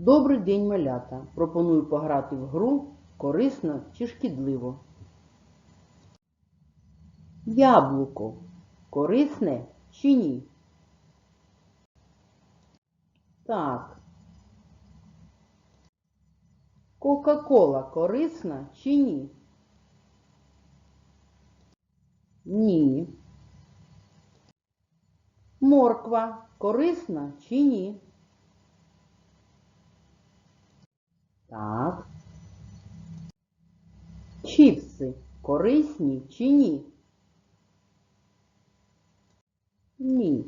Добрий день, малята! Пропоную пограти в гру корисно чи шкідливо. Яблуко корисне чи ні? Так. Кока-кола корисна чи ні? Ні. Морква корисна чи ні? Так. Чіпси корисні чи ні? Ні.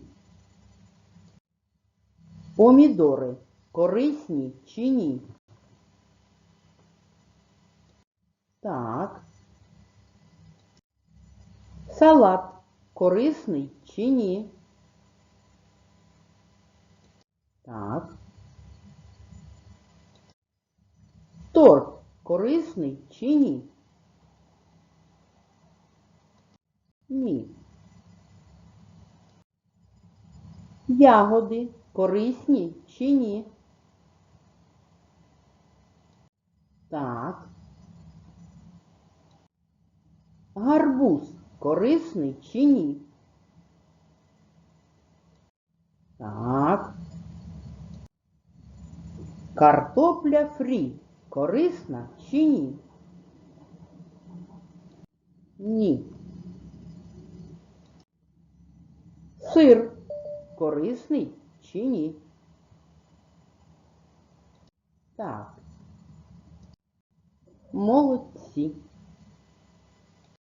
Помідори корисні чи ні? Так. Салат корисний чи ні? Так. Торт корисний чи ні? Ні. Ягоди корисні чи ні? Так. Гарбуз корисний чи ні? Так. Картопля фрі корисна чи ні? Ні. Сир корисний чи ні? Так. Молодці.